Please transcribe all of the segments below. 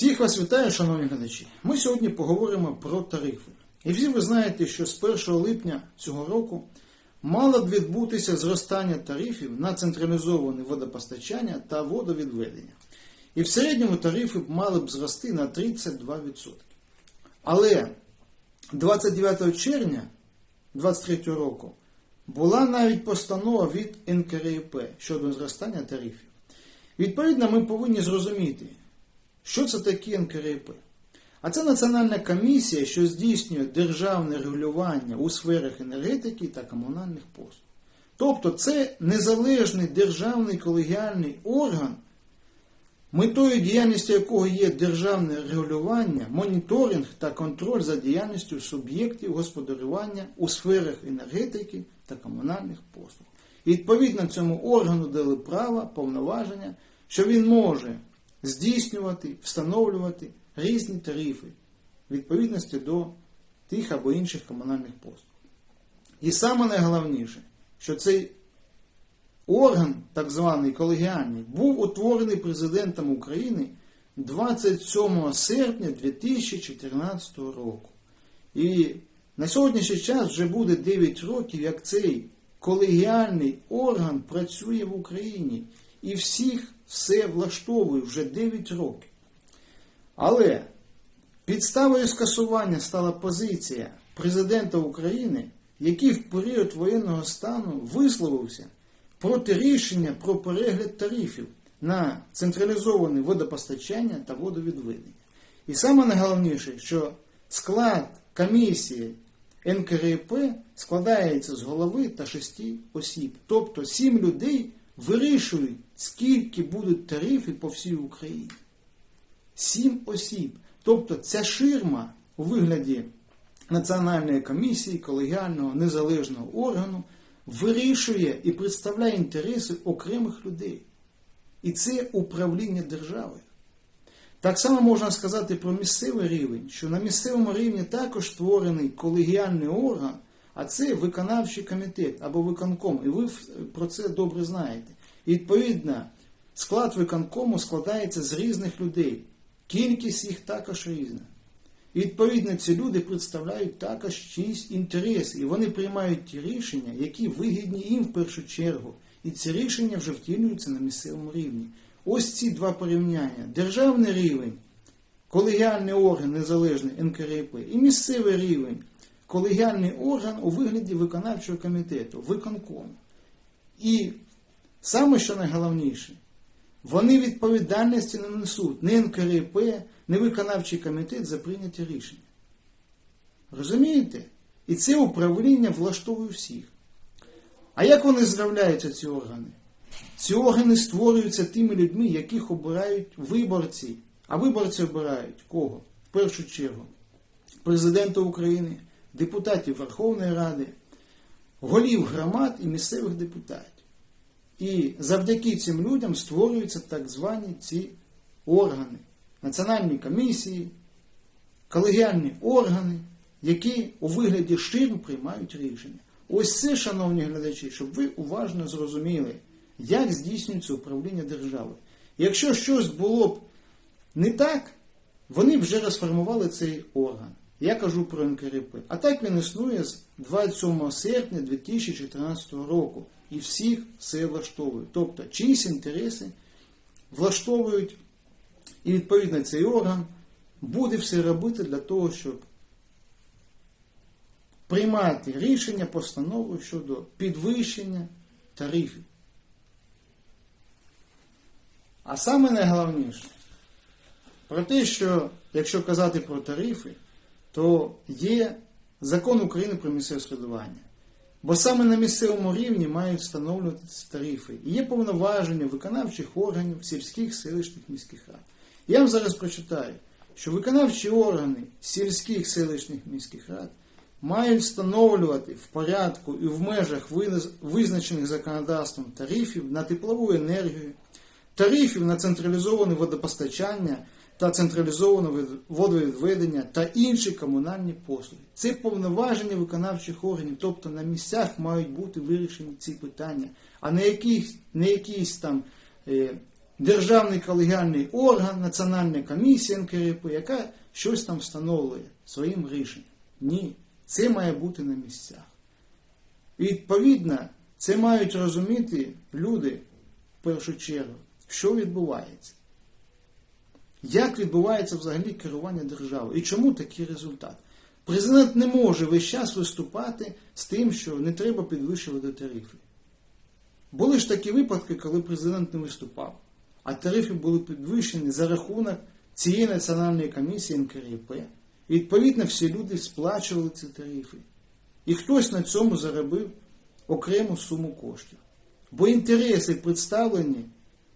Всіх вас вітаю, шановні глядачі. Ми сьогодні поговоримо про тарифи. І всі ви знаєте, що з 1 липня цього року мало б відбутися зростання тарифів на централізоване водопостачання та водовідведення. І в середньому тарифи мали б зрости на 32%. Але 29 червня 2023 року була навіть постанова від НКРІП щодо зростання тарифів. Відповідно, ми повинні зрозуміти, що це таке НКРІП. А це Національна комісія, що здійснює державне регулювання у сферах енергетики та комунальних послуг. Тобто це незалежний державний колегіальний орган, метою діяльності якого є державне регулювання, моніторинг та контроль за діяльністю суб'єктів господарювання у сферах енергетики та комунальних послуг. І відповідно цьому органу дали право, повноваження, що він може здійснювати, встановлювати різні тарифи відповідності до тих або інших комунальних послуг. І саме найголовніше, що цей орган, так званий колегіальний, був утворений президентом України 27 серпня 2014 року. І на сьогоднішній час вже буде 9 років, як цей колегіальний орган працює в Україні. І всіх все влаштовує вже 9 років. Але підставою скасування стала позиція президента України, який в період воєнного стану висловився проти рішення про перегляд тарифів на централізоване водопостачання та водовідведення. І саме найголовніше, що склад комісії НКРП складається з голови та шести осіб. Тобто сім людей вирішують, скільки будуть тарифи по всій Україні. Сім осіб. Тобто ця ширма у вигляді Національної комісії, колегіального незалежного органу вирішує і представляє інтереси окремих людей. І це управління державою. Так само можна сказати про місцевий рівень, що на місцевому рівні також створений колегіальний орган, а це виконавчий комітет або виконком. І ви про це добре знаєте. Відповідно, склад виконкому складається з різних людей. Кількість їх також різна. Відповідно ці люди представляють також чиїсь інтереси, і вони приймають ті рішення, які вигідні їм в першу чергу. І ці рішення вже втілюються на місцевому рівні. Ось ці два порівняння: державний рівень, колегіальний орган незалежний НКРП, і місцевий рівень, колегіальний орган у вигляді виконавчого комітету, виконкому. І саме що найголовніше, вони відповідальності не несуть ні НКРП, ні виконавчий комітет за прийняті рішення. Розумієте? І це управління влаштовує всіх. А як вони з'являються, ці органи? Ці органи створюються тими людьми, яких обирають виборці. А виборці обирають кого? В першу чергу президента України, депутатів Верховної Ради, голів громад і місцевих депутатів. І завдяки цим людям створюються так звані ці органи, національні комісії, колегіальні органи, які у вигляді ширм приймають рішення. Ось це, шановні глядачі, щоб ви уважно зрозуміли, як здійснюється управління державою. Якщо щось було б не так, вони б вже розформували цей орган. Я кажу про НКРП. А так він існує з 27 серпня 2014 року. І всіх все влаштовує. Тобто, чиїсь інтереси влаштовують, і відповідно цей орган буде все робити для того, щоб приймати рішення постанови щодо підвищення тарифів. А саме найголовніше про те, що якщо казати про тарифи, то є закон України про місцеве самоврядування. Бо саме на місцевому рівні мають встановлюватися тарифи. І є повноваження виконавчих органів сільських селищних міських рад. Я вам зараз прочитаю, що виконавчі органи сільських селищних міських рад мають встановлювати в порядку і в межах визначених законодавством тарифів на теплову енергію, тарифів на централізоване водопостачання та централізоване водовідведення та інші комунальні послуги. Це повноваження виконавчих органів, тобто на місцях мають бути вирішені ці питання, а не якісь, не якісь там е, державний колегіальний орган, Національна комісія НКРП, яка щось там встановлює своїм рішенням. Ні, це має бути на місцях. І відповідно, це мають розуміти люди в першу чергу, що відбувається. Як відбувається взагалі керування державою і чому такий результат? Президент не може весь час виступати з тим, що не треба підвищувати тарифи. Були ж такі випадки, коли президент не виступав, а тарифи були підвищені за рахунок цієї національної комісії НКРП. І відповідно всі люди сплачували ці тарифи. І хтось на цьому заробив окрему суму коштів. Бо інтереси представлені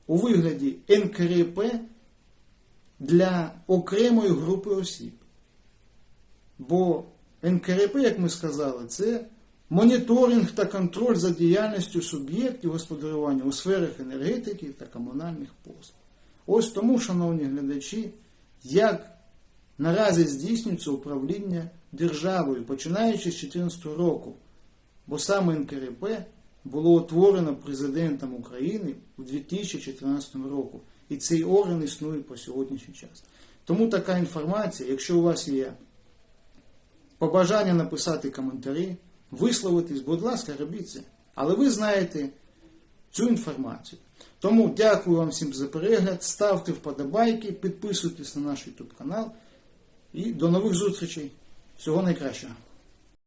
у вигляді НКРП для окремої групи осіб. Бо НКРП, як ми сказали, це моніторинг та контроль за діяльністю суб'єктів господарювання у сферах енергетики та комунальних послуг. Ось тому, шановні глядачі, як наразі здійснюється управління державою, починаючи з 2014 року. Бо саме НКРП було утворено президентом України у 2014 року. І цей орган існує по сьогоднішній час. Тому така інформація, якщо у вас є побажання написати коментарі, висловитись, будь ласка, робіть це. Але ви знаєте цю інформацію. Тому дякую вам всім за перегляд. Ставте вподобайки, підписуйтесь на наш YouTube канал. І до нових зустрічей. Всього найкращого.